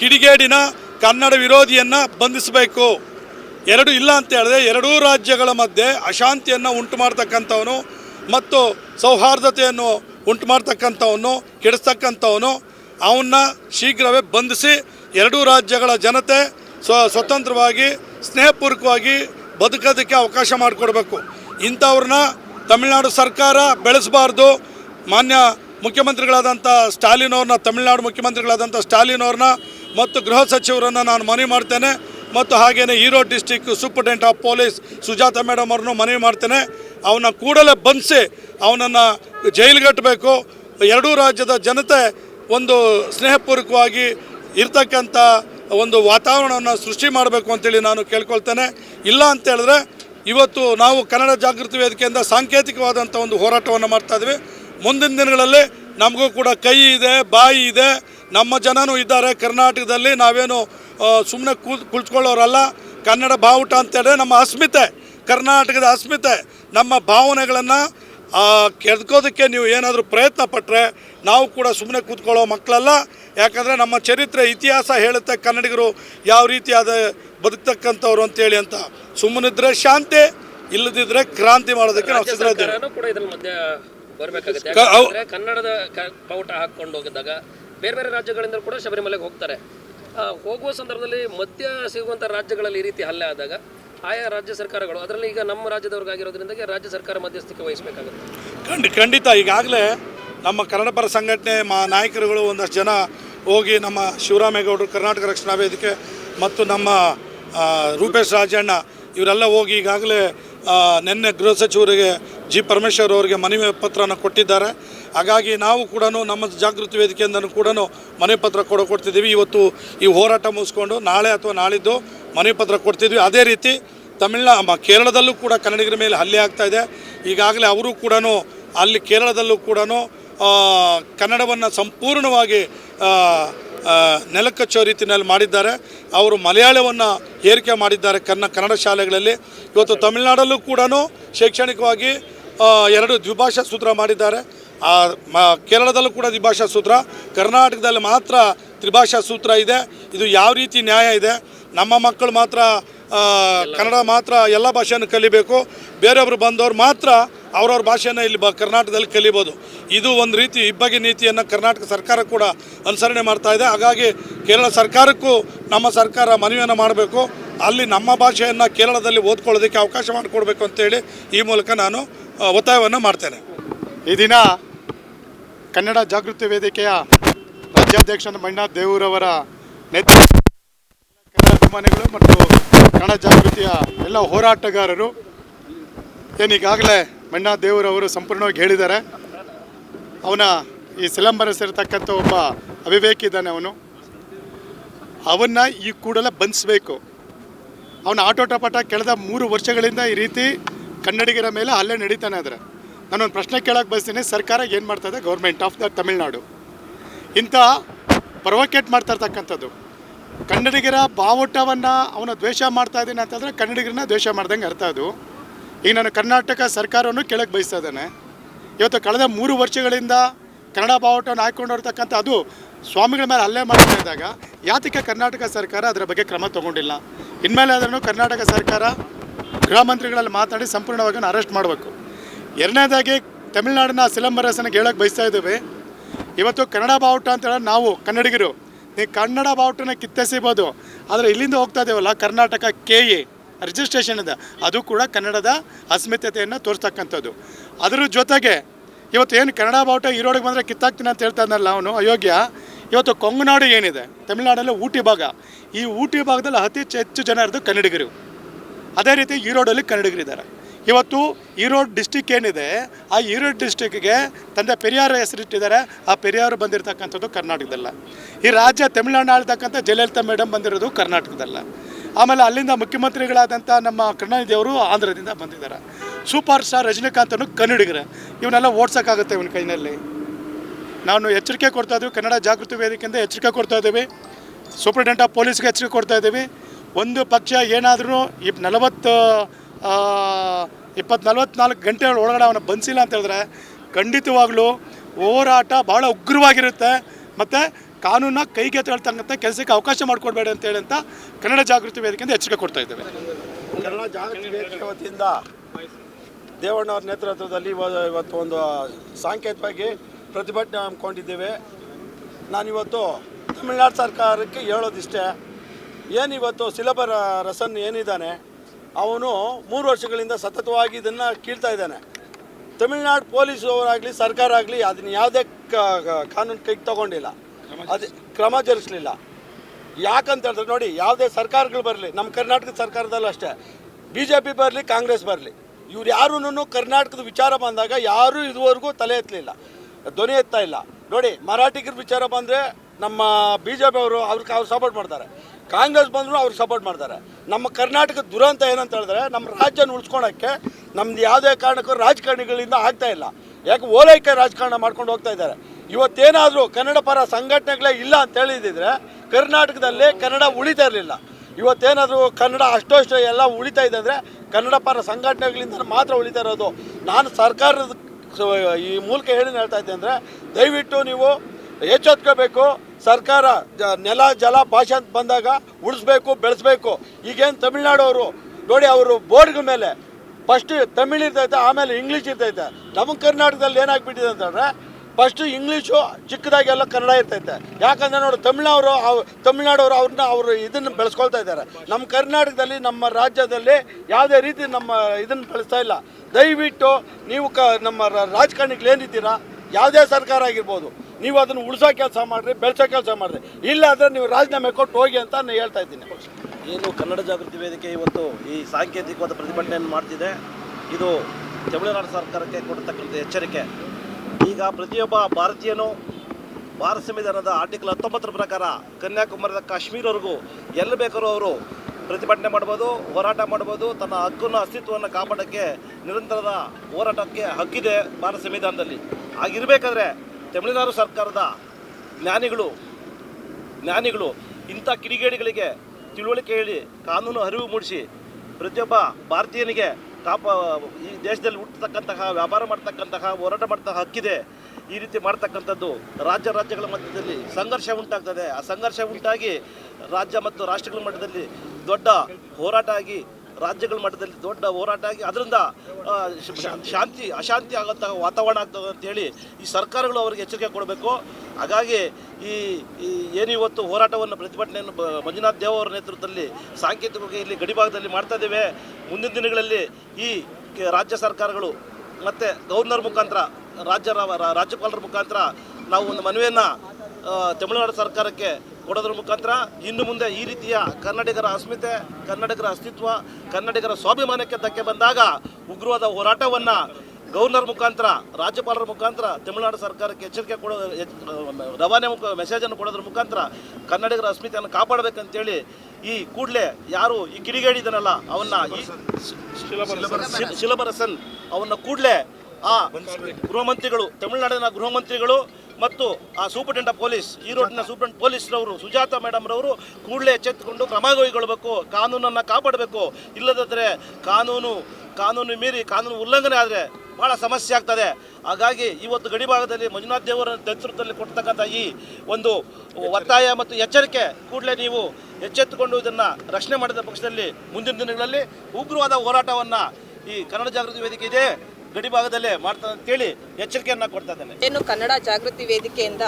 ಕಿಡಿಗೇಡಿನ, ಕನ್ನಡ ವಿರೋಧಿಯನ್ನು ಬಂಧಿಸಬೇಕು. ಎರಡು ಇಲ್ಲ ಅಂತ ಹೇಳಿದ್ರೆ ಎರಡೂ ರಾಜ್ಯಗಳ ಮಧ್ಯೆ ಅಶಾಂತಿಯನ್ನು ಉಂಟು ಮಾಡ್ತಕ್ಕಂಥವನು ಮತ್ತು ಸೌಹಾರ್ದತೆಯನ್ನು ಉಂಟು ಮಾಡ್ತಕ್ಕಂಥವನು, ಕೆಡಿಸ್ತಕ್ಕಂಥವನು, ಅವನ್ನ ಶೀಘ್ರವೇ ಬಂಧಿಸಿ ಎರಡೂ ರಾಜ್ಯಗಳ ಜನತೆ ಸ್ವ ಸ್ವತಂತ್ರವಾಗಿ, ಸ್ನೇಹಪೂರ್ವಕವಾಗಿ ಬದುಕೋದಕ್ಕೆ ಅವಕಾಶ ಮಾಡಿಕೊಡ್ಬೇಕು. ಇಂಥವ್ರನ್ನ ತಮಿಳುನಾಡು ಸರ್ಕಾರ ಬೆಳೆಸಬಾರ್ದು. ಮಾನ್ಯ ಮುಖ್ಯಮಂತ್ರಿಗಳಾದಂಥ ಸ್ಟಾಲಿನ್ ಅವ್ರನ್ನ, ತಮಿಳುನಾಡು ಮುಖ್ಯಮಂತ್ರಿಗಳಾದಂಥ ಸ್ಟಾಲಿನ್ ಅವ್ರನ್ನ ಮತ್ತು ಗೃಹ ಸಚಿವರನ್ನು ನಾನು ಮನವಿ ಮಾಡ್ತೇನೆ. ಮತ್ತು ಹಾಗೆಯೇ Erode district superintendent of police Sujatha madam ಅವ್ರನ್ನು ಮನವಿ ಮಾಡ್ತೇನೆ. ಅವನ ಕೂಡಲೇ ಬಂಧಿಸಿ ಅವನನ್ನು ಜೈಲಿಗಟ್ಟಬೇಕು. ಎರಡೂ ರಾಜ್ಯದ ಜನತೆ ಒಂದು ಸ್ನೇಹಪೂರ್ವಕವಾಗಿ ಇರ್ತಕ್ಕಂಥ ಒಂದು ವಾತಾವರಣವನ್ನು ಸೃಷ್ಟಿ ಮಾಡಬೇಕು ಅಂತೇಳಿ ನಾನು ಕೇಳ್ಕೊಳ್ತೇನೆ. ಇಲ್ಲ ಅಂತ ಹೇಳಿದ್ರೆ ಇವತ್ತು ನಾವು ಕನ್ನಡ ಜಾಗೃತಿ ವೇದಿಕೆಯಿಂದ ಸಾಂಕೇತಿಕವಾದಂಥ ಒಂದು ಹೋರಾಟವನ್ನು ಮಾಡ್ತಾ ಇದ್ವಿ. ಮುಂದಿನ ದಿನಗಳಲ್ಲಿ ನಮಗೂ ಕೂಡ ಕೈ ಇದೆ, ಬಾಯಿ ಇದೆ. ನಮ್ಮ ಜನನೂ ಇದ್ದಾರೆ ಕರ್ನಾಟಕದಲ್ಲಿ. ನಾವೇನು ಸುಮ್ಮನೆ ಕೂತ್ ಕನ್ನಡ ಬಾವುಟ ಅಂತೇಳಿದ್ರೆ ನಮ್ಮ ಅಸ್ಮಿತೆ, ಕರ್ನಾಟಕದ ಅಸ್ಮಿತೆ. ನಮ್ಮ ಭಾವನೆಗಳನ್ನು ಕೆದ್ಕೋದಕ್ಕೆ ನೀವು ಏನಾದರೂ ಪ್ರಯತ್ನ ಪಟ್ಟರೆ ನಾವು ಕೂಡ ಸುಮ್ಮನೆ ಕೂತ್ಕೊಳ್ಳೋ ಮಕ್ಕಳಲ್ಲ. ಯಾಕಂದರೆ ನಮ್ಮ ಚರಿತ್ರೆ ಇತಿಹಾಸ ಹೇಳುತ್ತೆ ಕನ್ನಡಿಗರು ಯಾವ ರೀತಿಯಾದ ಬದುಕ್ತಕ್ಕಂಥವ್ರು ಅಂತೇಳಿ ಅಂತ. ಸುಮ್ಮನಿದ್ರೆ ಶಾಂತಿ ಇಲ್ಲದಿದ್ರೆ ಕ್ರಾಂತಿ ಮಾಡೋದಕ್ಕೆ ನಾವು ಅವ್- ಯಾಕಂದ್ರೆ ಕನ್ನಡದ ಪೌಟ ಹಾಕೊಂಡು ಹೋಗಿದ್ದಾಗ ಬೇರೆ ಬೇರೆ ರಾಜ್ಯಗಳಿಂದ ಕೂಡ ಶಬರಿಮಲೆಗೆ ಹೋಗ್ತಾರೆ. ಹೋಗುವ ಸಂದರ್ಭದಲ್ಲಿ ಮಧ್ಯ ಸಿಗುವಂಥ ರಾಜ್ಯಗಳಲ್ಲಿ ಈ ರೀತಿ ಹಲ್ಲೆ ಆದಾಗ ಆಯಾ ರಾಜ್ಯ ಸರ್ಕಾರಗಳು ಅದರಲ್ಲಿ ಈಗ ನಮ್ಮ ರಾಜ್ಯದವ್ರಿಗಾಗಿರೋದ್ರಿಂದ ರಾಜ್ಯ ಸರ್ಕಾರ ಮಧ್ಯಸ್ಥಿಕೆ ವಹಿಸಬೇಕಾಗುತ್ತೆ. ಖಂಡಿ ಖಂಡಿತ ಈಗಾಗಲೇ ನಮ್ಮ ಕನ್ನಡ ಪರ ಸಂಘಟನೆ ಮಾ ನಾಯಕರುಗಳು ಒಂದಷ್ಟು ಜನ ಹೋಗಿ ನಮ್ಮ ಶಿವರಾಮೇಗೌಡರು, ಕರ್ನಾಟಕ ರಕ್ಷಣಾ ವೇದಿಕೆ ಮತ್ತು ನಮ್ಮ ರೂಪೇಶ್ ರಾಜಣ್ಣ ಇವರೆಲ್ಲ ಹೋಗಿ ಈಗಾಗಲೇ ನಿನ್ನೆ ಗೃಹ ಸಚಿವರಿಗೆ ಜಿ ಪರಮೇಶ್ವರ್ ಅವರಿಗೆ ಮನವಿ ಪತ್ರನ ಕೊಟ್ಟಿದ್ದಾರೆ. ಹಾಗಾಗಿ ನಾವು ಕೂಡ ನಮ್ಮ ಜಾಗೃತಿ ವೇದಿಕೆಯಿಂದನೂ ಕೂಡ ಮನವಿ ಪತ್ರ ಕೊಡ, ಕೊಡ್ತಿದ್ದೀವಿ. ಇವತ್ತು ಈ ಹೋರಾಟ ಮುಗಿಸ್ಕೊಂಡು ನಾಳೆ ಅಥವಾ ನಾಳಿದ್ದು ಮನವಿ ಪತ್ರ ಕೊಡ್ತಿದ್ವಿ. ಅದೇ ರೀತಿ ತಮಿಳ್ನಾ ಕೇರಳದಲ್ಲೂ ಕೂಡ ಕನ್ನಡಿಗರ ಮೇಲೆ ಹಲ್ಲೆ ಆಗ್ತಾ ಇದೆ. ಈಗಾಗಲೇ ಅವರು ಕೂಡ ಅಲ್ಲಿ ಕೇರಳದಲ್ಲೂ ಕೂಡ ಕನ್ನಡವನ್ನು ಸಂಪೂರ್ಣವಾಗಿ ನೆಲಕಚ್ಚೋ ರೀತಿಯಲ್ಲಿ ಮಾಡಿದ್ದಾರೆ. ಅವರು ಮಲಯಾಳವನ್ನು ಏರಿಕೆ ಮಾಡಿದ್ದಾರೆ ಕನ್ನ, ಕನ್ನಡ ಶಾಲೆಗಳಲ್ಲಿ. ಇವತ್ತು ತಮಿಳುನಾಡಲ್ಲೂ ಕೂಡ ಶೈಕ್ಷಣಿಕವಾಗಿ ಎರಡು ದ್ವಿಭಾಷಾ ಸೂತ್ರ ಮಾಡಿದ್ದಾರೆ. ಕೇರಳದಲ್ಲೂ ಕೂಡ ದ್ವಿಭಾಷಾ ಸೂತ್ರ, ಕರ್ನಾಟಕದಲ್ಲಿ ಮಾತ್ರ ತ್ರಿಭಾಷಾ ಸೂತ್ರ ಇದೆ. ಇದು ಯಾವ ರೀತಿ ನ್ಯಾಯ ಇದೆ? ನಮ್ಮ ಮಕ್ಕಳು ಮಾತ್ರ ಕನ್ನಡ ಮಾತ್ರ ಎಲ್ಲ ಭಾಷೆಯನ್ನು ಕಲಿಬೇಕು. ಬೇರೆಯವರು ಬಂದವರು ಮಾತ್ರ ಅವ್ರವ್ರ ಭಾಷೆಯನ್ನು ಇಲ್ಲಿ ಬ ಕರ್ನಾಟಕದಲ್ಲಿ ಕಲಿಬೋದು. ಇದು ಒಂದು ರೀತಿ ಇಬ್ಬಗೆ ನೀತಿಯನ್ನು ಕರ್ನಾಟಕ ಸರ್ಕಾರ ಕೂಡ ಅನುಸರಣೆ ಮಾಡ್ತಾ ಇದೆ. ಹಾಗಾಗಿ ಕೇರಳ ಸರ್ಕಾರಕ್ಕೂ ನಮ್ಮ ಸರ್ಕಾರ ಮನವಿಯನ್ನು ಮಾಡಬೇಕು. ಅಲ್ಲಿ ನಮ್ಮ ಭಾಷೆಯನ್ನು ಕೇರಳದಲ್ಲಿ ಓದ್ಕೊಳ್ಳೋದಕ್ಕೆ ಅವಕಾಶ ಮಾಡಿಕೊಡ್ಬೇಕು ಅಂತೇಳಿ ಈ ಮೂಲಕ ನಾನು ಒತ್ತಾಯವನ್ನು ಮಾಡ್ತೇನೆ. ಈ ದಿನ ಕನ್ನಡ ಜಾಗೃತಿ ವೇದಿಕೆಯ ರಾಜ್ಯಾಧ್ಯಕ್ಷ ಮಣ್ಣ ದೇವರವರ ನೇತೃತ್ವ ಅಭಿಮಾನಿಗಳು ಮತ್ತು ಕನ್ನಡ ಜಾಗೃತಿಯ ಎಲ್ಲ ಹೋರಾಟಗಾರರು ಏನೀಗಾಗಲೇ ಮಣ್ಣ ದೇವರವರು ಸಂಪೂರ್ಣವಾಗಿ ಹೇಳಿದ್ದಾರೆ. ಅವನ ಈ ಸಿಲಂಬರಸಿರ್ತಕ್ಕಂಥ ಒಬ್ಬ ಅವಿವೇಕಿದ್ದಾನೆ ಅವನು. ಅವನ್ನ ಈ ಕೂಡಲೇ ಬಂಧಿಸಬೇಕು. ಅವನ ಆಟೋಟಪಾಟ ಕಳೆದ ಮೂರು ವರ್ಷಗಳಿಂದ ಈ ರೀತಿ ಕನ್ನಡಿಗರ ಮೇಲೆ ಹಲ್ಲೆ ನಡೀತಾನೆ ಆದರೆ. ನಾನೊಂದು ಪ್ರಶ್ನೆ ಕೇಳೋಕೆ ಬಯಸ್ತೀನಿ, ಸರ್ಕಾರ ಏನು ಮಾಡ್ತಾ ಇದೆ? Government of the Tamil Nadu. ಇಂಥ ಪ್ರೊವೊಕೇಟ್ ಮಾಡ್ತಾ ಇರ್ತಕ್ಕಂಥದ್ದು. ಕನ್ನಡಿಗರ ಬಾವುಟವನ್ನು ಅವನ ದ್ವೇಷ ಮಾಡ್ತಾ ಇದ್ದೀನಿ ಅಂತಂದರೆ ಕನ್ನಡಿಗರನ್ನ ದ್ವೇಷ ಮಾಡ್ದಂಗೆ ಅರ್ಥ ಅದು. ಈಗ ನಾನು ಕರ್ನಾಟಕ ಸರ್ಕಾರವನ್ನು ಕೆಳಗೆ ಬಯಸ್ತಾ ಇದ್ದಾನೆ. ಇವತ್ತು ಕಳೆದ ಮೂರು ವರ್ಷಗಳಿಂದ ಕನ್ನಡ ಬಾವುಟವನ್ನು ಹಾಕ್ಕೊಂಡು ಬರ್ತಕ್ಕಂಥ ಅದು ಸ್ವಾಮಿಗಳ ಮೇಲೆ ಹಲ್ಲೆ ಮಾಡ್ತಾ ಇದ್ದಾಗ ಯಾತಕ್ಕೆ ಕರ್ನಾಟಕ ಸರ್ಕಾರ ಅದರ ಬಗ್ಗೆ ಕ್ರಮ ತಗೊಂಡಿಲ್ಲ? ಇನ್ಮೇಲೆ ಅದನ್ನು ಕರ್ನಾಟಕ ಸರ್ಕಾರ ಗೃಹ ಮಂತ್ರಿಗಳಲ್ಲಿ ಮಾತಾಡಿ ಸಂಪೂರ್ಣವಾಗಿ ಅರೆಸ್ಟ್ ಮಾಡಬೇಕು. ಎರಡನೇದಾಗಿ ತಮಿಳುನಾಡಿನ ಸಿಲಂಬರಸನಿಗೆ ಹೇಳಕ್ಕೆ ಬಯಸ್ತಾ ಇದ್ದೇವೆ. ಇವತ್ತು ಕನ್ನಡ ಬಾವುಟ ಅಂತ ಹೇಳಿ ನಾವು ಕನ್ನಡಿಗರು. ನೀವು ಕನ್ನಡ ಬಾವುಟನ ಕಿತ್ತೆಸಿಬೋದು ಆದರೆ ಇಲ್ಲಿಂದ ಹೋಗ್ತಾ ಇದ್ದೇವಲ್ಲ ಕರ್ನಾಟಕ ಕೆ ಎ ರಿಜಿಸ್ಟ್ರೇಷನ್ ಇದೆ. ಅದು ಕೂಡ ಕನ್ನಡದ ಅಸ್ಮಿತತೆಯನ್ನು ತೋರಿಸ್ತಕ್ಕಂಥದ್ದು. ಅದರ ಜೊತೆಗೆ, ಇವತ್ತು ಏನು ಕನ್ನಡ ಬಾವುಟ ಈರೋಡಿಗೆ ಬಂದರೆ ಕಿತ್ತಾಕ್ತೀನಿ ಅಂತ ಹೇಳ್ತಾ ಇದ್ನಲ್ಲ ಅವನು, ಅಯೋಗ್ಯ. ಇವತ್ತು ಕೊಂಗನಾಡು ಏನಿದೆ? ತಮಿಳುನಾಡಲ್ಲಿ ಊಟಿ ಭಾಗ. ಈ ಊಟಿ ಭಾಗದಲ್ಲಿ ಅತಿ ಹೆಚ್ಚು ಜನ ಇರೋದು ಕನ್ನಡಿಗರು. ಅದೇ ರೀತಿ ಈರೋಡಲ್ಲಿ ಕನ್ನಡಿಗರಿದ್ದಾರೆ. ಇವತ್ತು ಈರೋಡ್ ಡಿಸ್ಟಿಕ್ ಏನಿದೆ, ಆ ಈರೋಡ್ ಡಿಸ್ಟಿಕ್ಗೆ ತಂದೆ ಪೆರಿಯಾರ ಹೆಸರಿಟ್ಟಿದ್ದಾರೆ. ಆ ಪೆರಿಯಾರು ಬಂದಿರತಕ್ಕಂಥದ್ದು ಕರ್ನಾಟಕದಲ್ಲ. ಈ ರಾಜ್ಯ ತಮಿಳುನಾಡು ಆಳ್ತಕ್ಕಂಥ ಜಯಲಲಿತಾ ಮೇಡಮ್ ಬಂದಿರೋದು ಕರ್ನಾಟಕದಲ್ಲ. ಆಮೇಲೆ ಅಲ್ಲಿಂದ ಮುಖ್ಯಮಂತ್ರಿಗಳಾದಂಥ ನಮ್ಮ ಕರುಣಾನಿಧಿಯವರು ಆಂಧ್ರದಿಂದ ಬಂದಿದ್ದಾರೆ. ಸೂಪರ್ ಸ್ಟಾರ್ ರಜನಿಕಾಂತನು ಕನ್ನಡಿಗರ. ಇವನ್ನೆಲ್ಲ ಓಡ್ಸೋಕ್ಕಾಗುತ್ತೆ ಇವನ ಕೈನಲ್ಲಿ. ನಾನು ಎಚ್ಚರಿಕೆ ಕೊಡ್ತಾ ಇದ್ದೀವಿ ಕನ್ನಡ ಜಾಗೃತಿ ವೇದಿಕೆಯಿಂದ ಎಚ್ಚರಿಕೆ ಕೊಡ್ತಾ ಇದ್ದೀವಿ ಸೂಪರಿಂಟೆಂಡೆಂಟ್ ಆಫ್ ಪೊಲೀಸ್ಗೆ ಎಚ್ಚರಿಕೆ ಕೊಡ್ತಾ ಇದ್ದೀವಿ ಒಂದು ಪಕ್ಷ ಏನಾದರೂ ಈ ನಲವತ್ತು ಇಪ್ಪತ್ತು ನಲ್ವತ್ನಾಲ್ಕು ಗಂಟೆ ಒಳಗಡೆ ಅವನ ಬಂದಿಲ್ಲ ಅಂತ ಹೇಳಿದ್ರೆ ಖಂಡಿತವಾಗ್ಲೂ ಹೋರಾಟ ಭಾಳ ಉಗ್ರವಾಗಿರುತ್ತೆ. ಮತ್ತು ಕಾನೂನ ಕೈಗೆ ತಗೊಳ್ತಕ್ಕಂಥ ಕೆಲಸಕ್ಕೆ ಅವಕಾಶ ಮಾಡಿಕೊಡ್ಬೇಡ ಅಂತ ಹೇಳಿ ಅಂತ ಕನ್ನಡ ಜಾಗೃತಿ ವೇದಿಕೆಯಿಂದ ಎಚ್ಚರಿಕೆ ಕೊಡ್ತಾ ಇದ್ದೇವೆ. ಕನ್ನಡ ಜಾಗೃತಿ ವೇದಿಕೆ ವತಿಯಿಂದ ದೇವಣ್ಣವ್ರ ನೇತೃತ್ವದಲ್ಲಿ ಇವ- ಇವತ್ತು ಒಂದು ಸಾಂಕೇತಿಕವಾಗಿ ಪ್ರತಿಭಟನೆ ಹಮ್ಮಿಕೊಂಡಿದ್ದೇವೆ. ನಾನಿವತ್ತು ತಮಿಳ್ನಾಡು ಸರ್ಕಾರಕ್ಕೆ ಹೇಳೋದಿಷ್ಟೇ. ಏನಿವತ್ತು ಸಿಲಬರ ರಸನ್ ಏನಿದ್ದಾನೆ ಅವನು ಮೂರು ವರ್ಷಗಳಿಂದ ಸತತವಾಗಿ ಇದನ್ನು ಕೀಳ್ತಾ ಇದ್ದಾನೆ. ತಮಿಳ್ನಾಡು ಪೊಲೀಸ್ ಅವರಾಗಲಿ ಸರ್ಕಾರ ಆಗಲಿ ಅದನ್ನ ಯಾವುದೇ ಕಾನೂನು ಕೈಗೆ ತಗೊಂಡಿಲ್ಲ. ಅದೇ ಕ್ರಮ ಜರುಗಿಸಲಿಲ್ಲ. ಯಾಕಂತ ಹೇಳಿದ್ರೆ ನೋಡಿ ಯಾವುದೇ ಸರ್ಕಾರಗಳು ಬರಲಿ ನಮ್ಮ ಕರ್ನಾಟಕದ ಸರ್ಕಾರದಲ್ಲೂ ಅಷ್ಟೇ ಬಿ ಜೆ ಪಿ ಬರಲಿ ಕಾಂಗ್ರೆಸ್ ಬರಲಿ ಇವ್ರು ಯಾರೂ ಕರ್ನಾಟಕದ ವಿಚಾರ ಬಂದಾಗ ಯಾರೂ ಇದುವರೆಗೂ ತಲೆ ಎತ್ತಲಿಲ್ಲ ಧ್ವನಿ ಎತ್ತಾ ಇಲ್ಲ. ನೋಡಿ ಮರಾಠಿಗರ ವಿಚಾರ ಬಂದರೆ ನಮ್ಮ ಬಿ ಜೆ ಪಿ ಅವರು ಅವ್ರಿಗೆ ಅವ್ರು ಸಪೋರ್ಟ್ ಮಾಡ್ತಾರೆ. ಕಾಂಗ್ರೆಸ್ ಬಂದರೂ ಅವ್ರಿಗೆ ಸಪೋರ್ಟ್ ಮಾಡ್ತಾರೆ. ನಮ್ಮ ಕರ್ನಾಟಕದ ದುರಂತ ಏನಂತ ಹೇಳಿದ್ರೆ ನಮ್ಮ ರಾಜ್ಯನ ಉಳಿಸ್ಕೊಳಕ್ಕೆ ನಮ್ದು ಯಾವುದೇ ಕಾರಣಕ್ಕೂ ರಾಜಕಾರಣಿಗಳಿಂದ ಆಗ್ತಾ ಇಲ್ಲ. ಯಾಕೆ ಓಲೈಕೆ ರಾಜಕಾರಣ ಮಾಡ್ಕೊಂಡು ಹೋಗ್ತಾ ಇದ್ದಾರೆ. ಇವತ್ತೇನಾದರೂ ಕನ್ನಡ ಪರ ಸಂಘಟನೆಗಳೇ ಇಲ್ಲ ಅಂತ ಹೇಳಿದಿದ್ರೆ ಕರ್ನಾಟಕದಲ್ಲಿ ಕನ್ನಡ ಉಳಿತಾ ಇರಲಿಲ್ಲ. ಇವತ್ತೇನಾದರೂ ಕನ್ನಡ ಅಷ್ಟೋ ಎಲ್ಲ ಉಳಿತಾ ಇದೆ ಅಂದರೆ ಕನ್ನಡ ಪರ ಸಂಘಟನೆಗಳಿಂದ ಮಾತ್ರ ಉಳಿತಾ ಇರೋದು. ನಾನು ಸರ್ಕಾರದ ಈ ಮೂಲಕ ಹೇಳಿ ಹೇಳ್ತಾ ಇದ್ದೆ ಅಂದರೆ ದಯವಿಟ್ಟು ನೀವು ಎಚ್ಚೆತ್ಕೋಬೇಕು. ಸರ್ಕಾರ ನೆಲ, ಜಲ ಭಾಷೆ ಅಂತ ಬಂದಾಗ ಉಳಿಸ್ಬೇಕು, ಬೆಳೆಸ್ಬೇಕು. ಈಗೇನು ತಮಿಳ್ನಾಡು ಅವರು, ನೋಡಿ ಅವರು ಬೋರ್ಡ್ಗಳ ಮೇಲೆ ಫಸ್ಟ್ ತಮಿಳ್ ಇರ್ತೈತೆ, ಆಮೇಲೆ ಇಂಗ್ಲೀಷ್ ಇರ್ತೈತೆ. ನಮ್ಮ ಕರ್ನಾಟಕದಲ್ಲಿ ಏನಾಗ್ಬಿಟ್ಟಿದೆ ಅಂತಂದರೆ ಫಸ್ಟು ಇಂಗ್ಲೀಷು ಚಿಕ್ಕದಾಗೆಲ್ಲ ಕನ್ನಡ ಇರ್ತೈತೆ. ಯಾಕಂದರೆ ನೋಡಿ, ತಮಿಳ್ನವರು, ಅವ್, ತಮಿಳ್ನಾಡವರು ಅವ್ರನ್ನ ಅವರು ಇದನ್ನು ಬೆಳೆಸ್ಕೊಳ್ತಾ ಇದ್ದಾರೆ. ನಮ್ಮ ಕರ್ನಾಟಕದಲ್ಲಿ, ನಮ್ಮ ರಾಜ್ಯದಲ್ಲಿ ಯಾವುದೇ ರೀತಿ ನಮ್ಮ ಇದನ್ನು ಬೆಳೆಸ್ತಾ ಇಲ್ಲ. ದಯವಿಟ್ಟು ನೀವು ಕ, ನಮ್ಮ ರಾಜಕಾರಣಿಗಳು ಏನಿದ್ದೀರಾ ಯಾವುದೇ ಸರ್ಕಾರ ಆಗಿರ್ಬೋದು. ನೀವು ಅದನ್ನು ಉಳಿಸೋ ಕೆಲಸ ಮಾಡಿರಿ, ಬೆಳೆಸೋ ಕೆಲಸ ಮಾಡ್ರಿ. ಇಲ್ಲ ಅಂದರೆ ನೀವು ರಾಜೀನಾಮೆ ಕೊಟ್ಟು ಹೋಗಿ ಅಂತ ನಾನು ಹೇಳ್ತಾ ಇದ್ದೀನಿ. ಏನು ಕನ್ನಡ ಜಾಗೃತಿ ವೇದಿಕೆ ಇವತ್ತು ಈ ಸಾಂಕೇತಿಕವಾದ ಪ್ರತಿಭಟನೆಯನ್ನು ಮಾಡ್ತಿದೆ. ಇದು ತಮಿಳುನಾಡು ಸರ್ಕಾರಕ್ಕೆ ಕೊಡತಕ್ಕಂಥ ಎಚ್ಚರಿಕೆ. ಈಗ ಪ್ರತಿಯೊಬ್ಬ ಭಾರತೀಯನು ಭಾರತ ಸಂವಿಧಾನದ ಆರ್ಟಿಕಲ್ ಹತ್ತೊಂಬತ್ತರ ಪ್ರಕಾರ ಕನ್ಯಾಕುಮಾರಿದ ಕಾಶ್ಮೀರವರೆಗೂ ಎಲ್ಲಿ ಬೇಕಾದ್ರೂ ಅವರು ಪ್ರತಿಭಟನೆ ಮಾಡ್ಬೋದು, ಹೋರಾಟ ಮಾಡ್ಬೋದು, ತನ್ನ ಹಕ್ಕನ್ನು, ಅಸ್ತಿತ್ವವನ್ನು ಕಾಪಾಡೋಕ್ಕೆ ನಿರಂತರದ ಹೋರಾಟಕ್ಕೆ ಹಕ್ಕಿದೆ ಭಾರತ ಸಂವಿಧಾನದಲ್ಲಿ. ಆಗಿರಬೇಕಾದ್ರೆ ತಮಿಳುನಾಡು ಸರ್ಕಾರದ ಜ್ಞಾನಿಗಳು ಜ್ಞಾನಿಗಳು ಇಂಥ ಕಿಡಿಗೇಡಿಗಳಿಗೆ ತಿಳುವಳಿಕೆ ಹೇಳಿ ಕಾನೂನು ಅರಿವು ಮೂಡಿಸಿ ಪ್ರತಿಯೊಬ್ಬ ಭಾರತೀಯನಿಗೆ ಕಾಪ ಈ ದೇಶದಲ್ಲಿ ಹುಟ್ಟತಕ್ಕಂತಹ, ವ್ಯಾಪಾರ ಮಾಡ್ತಕ್ಕಂತಹ, ಹೋರಾಟ ಮಾಡ್ತಕ್ಕ ಹಕ್ಕಿದೆ. ಈ ರೀತಿ ಮಾಡ್ತಕ್ಕಂಥದ್ದು ರಾಜ್ಯ, ರಾಜ್ಯಗಳ ಮಧ್ಯದಲ್ಲಿ ಸಂಘರ್ಷ ಉಂಟಾಗ್ತದೆ. ಆ ಸಂಘರ್ಷ ಉಂಟಾಗಿ ರಾಜ್ಯ ಮತ್ತು ರಾಷ್ಟ್ರಗಳ ಮಟ್ಟದಲ್ಲಿ ದೊಡ್ಡ ಹೋರಾಟ ಆಗಿ ರಾಜ್ಯಗಳ ಮಟ್ಟದಲ್ಲಿ ದೊಡ್ಡ ಹೋರಾಟ ಆಗಿ ಅದರಿಂದ ಶಾಂತಿ, ಅಶಾಂತಿ ಆಗೋಂಥ ವಾತಾವರಣ ಆಗ್ತದೆ ಅಂತೇಳಿ ಈ ಸರ್ಕಾರಗಳು ಅವರಿಗೆ ಎಚ್ಚರಿಕೆ ಕೊಡಬೇಕು. ಹಾಗಾಗಿ ಈ ಈ ಏನು ಇವತ್ತು ಹೋರಾಟವನ್ನು ಪ್ರತಿಭಟನೆಯನ್ನು ಮಂಜುನಾಥ್ ದೇವ್ ಅವರ ನೇತೃತ್ವದಲ್ಲಿ ಸಾಂಕೇತಿಕವಾಗಿ ಇಲ್ಲಿ ಗಡಿಭಾಗದಲ್ಲಿ ಮಾಡ್ತಾ ಇದ್ದೇವೆ. ಮುಂದಿನ ದಿನಗಳಲ್ಲಿ ಈ ರಾಜ್ಯ ಸರ್ಕಾರಗಳು ಮತ್ತು ಗವರ್ನರ್ ಮುಖಾಂತರ, ರಾಜ್ಯ ರಾಜ್ಯಪಾಲರ ಮುಖಾಂತರ ನಾವು ಒಂದು ಮನವಿಯನ್ನು ತಮಿಳುನಾಡು ಸರ್ಕಾರಕ್ಕೆ ಕೊಡೋದ್ರ ಮುಖಾಂತರ ಇನ್ನು ಮುಂದೆ ಈ ರೀತಿಯ ಕನ್ನಡಿಗರ ಅಸ್ಮಿತೆ ಕನ್ನಡಿಗರ ಅಸ್ತಿತ್ವ ಕನ್ನಡಿಗರ ಸ್ವಾಭಿಮಾನಕ್ಕೆ ಧಕ್ಕೆ ಬಂದಾಗ ಉಗ್ರವಾದ ಹೋರಾಟವನ್ನು ಗವರ್ನರ್ ಮುಖಾಂತರ ರಾಜ್ಯಪಾಲರ ಮುಖಾಂತರ ತಮಿಳುನಾಡು ಸರ್ಕಾರಕ್ಕೆ ಎಚ್ಚರಿಕೆ ಕೊಡೋ ರವಾನೆ ಮುಖ ಮೆಸೇಜನ್ನು ಕೊಡೋದ್ರ ಮುಖಾಂತರ ಕನ್ನಡಿಗರ ಅಸ್ಮಿತೆಯನ್ನು ಕಾಪಾಡಬೇಕಂತೇಳಿ ಈ ಕೂಡಲೇ ಯಾರು ಈ ಕಿಡಿಗೇಡಿದನಲ್ಲ ಅವನ್ನ ಈ ಶಿಲಬರಸನ್ ಅವನ್ನ ಕೂಡಲೇ ಆ ಗೃಹ ಮಂತ್ರಿಗಳು, ತಮಿಳುನಾಡಿನ ಗೃಹ ಮಂತ್ರಿಗಳು ಮತ್ತು ಆ ಸೂಪರಿಂಟೆಂಟ್ ಪೊಲೀಸ್, ಈ ರೋಡ್ನ ಸೂಪರಿಂಟ್ ಪೊಲೀಸ್ರವರು, ಸುಜಾತ ಮೇಡಮ್ ರವರು ಕೂಡಲೇ ಎಚ್ಚೆತ್ತುಕೊಂಡು ಕ್ರಮ ಕೈಗೊಳ್ಳಬೇಕು ಕಾನೂನನ್ನು ಕಾಪಾಡಬೇಕು. ಇಲ್ಲದಿದ್ದರೆ ಕಾನೂನು ಕಾನೂನು ಮೀರಿ ಕಾನೂನು ಉಲ್ಲಂಘನೆ ಆದರೆ ಭಾಳ ಸಮಸ್ಯೆ ಆಗ್ತದೆ. ಹಾಗಾಗಿ ಇವತ್ತು ಗಡಿಭಾಗದಲ್ಲಿ ಮಂಜುನಾಥ್ ದೇವರ ನೇತೃತ್ವದಲ್ಲಿ ಕೊಡ್ತಕ್ಕಂಥ ಈ ಒಂದು ಒತ್ತಾಯ ಮತ್ತು ಎಚ್ಚರಿಕೆ ಕೂಡಲೇ ನೀವು ಎಚ್ಚೆತ್ತುಕೊಂಡು ಇದನ್ನು ರಕ್ಷಣೆ ಮಾಡಿದ ಪಕ್ಷದಲ್ಲಿ ಮುಂದಿನ ದಿನಗಳಲ್ಲಿ ಉಗ್ರವಾದ ಹೋರಾಟವನ್ನು ಈ ಕನ್ನಡ ಜಾಗೃತಿ ವೇದಿಕೆ ಇದೆ. ಗಡಿಭಾಗದಲ್ಲೇ ಮಾಡ್ತಾ ಅಂತೇಳಿ ಎಚ್ಚರಿಕೆಯನ್ನು ಕೊಡ್ತಾ ಇದ್ದೇನೆ ಏನು ಕನ್ನಡ ಜಾಗೃತಿ ವೇದಿಕೆಯಿಂದ